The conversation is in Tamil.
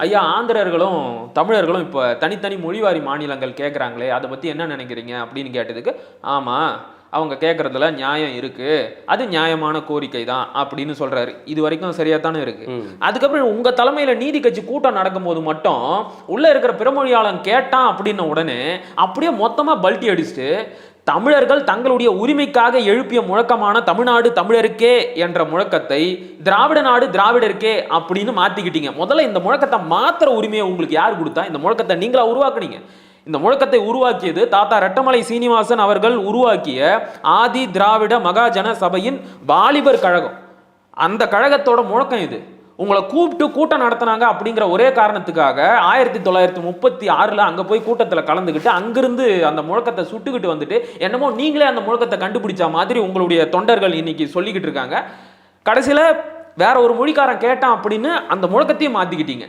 ஐயா ஆந்திரர்களும் தமிழர்களும் இப்போ தனித்தனி மொழிவாரி மாநிலங்கள் கேட்குறாங்களே அதை பற்றி என்ன நினைக்கிறீங்க அப்படின்னு கேட்டதுக்கு ஆமாம் அவங்க கேட்குறதுல நியாயம் இருக்கு அது நியாயமான கோரிக்கை தான் அப்படின்னு சொல்றாரு. இது வரைக்கும் சரியா தானே இருக்கு அதுக்கப்புறம் உங்க தலைமையில நீதி கட்சி கூட்டம் நடக்கும்போது மட்டும் உள்ள இருக்கிற பிறமொழியாளன் கேட்டான் அப்படின்ன உடனே அப்படியே மொத்தமா பல்ட்டி அடிச்சுட்டு தமிழர்கள் தங்களுடைய உரிமைக்காக எழுப்பிய முழக்கமான தமிழ்நாடு தமிழருக்கே என்ற முழக்கத்தை திராவிட நாடு திராவிடருக்கே அப்படின்னு மாத்திக்கிட்டீங்க. முதல்ல இந்த முழக்கத்தை மாத்திர உரிமையை உங்களுக்கு யார் கொடுத்தா? இந்த முழக்கத்தை நீங்களா உருவாக்குனீங்க. இந்த முழக்கத்தை உருவாக்கியது தாத்தா ரெட்டமலை சீனிவாசன் அவர்கள் உருவாக்கிய ஆதி திராவிட மகாஜன சபையின் வாலிபர் கழகம். அந்த கழகத்தோட முழக்கம் இது. உங்களை கூப்பிட்டு கூட்டம் நடத்தினாங்க அப்படிங்கிற ஒரே காரணத்துக்காக ஆயிரத்தி தொள்ளாயிரத்தி முப்பத்தி ஆறில் அங்கே போய் கூட்டத்தில் கலந்துக்கிட்டு அங்கிருந்து அந்த முழக்கத்தை சுட்டுக்கிட்டு வந்துட்டு என்னமோ நீங்களே அந்த முழக்கத்தை கண்டுபிடிச்ச மாதிரி உங்களுடைய தொண்டர்கள் இன்னைக்கு சொல்லிக்கிட்டு இருக்காங்க. கடைசியில் வேற ஒரு மொழிக்காரன் கேட்டான் அப்படின்னு அந்த முழக்கத்தையும் மாற்றிக்கிட்டீங்க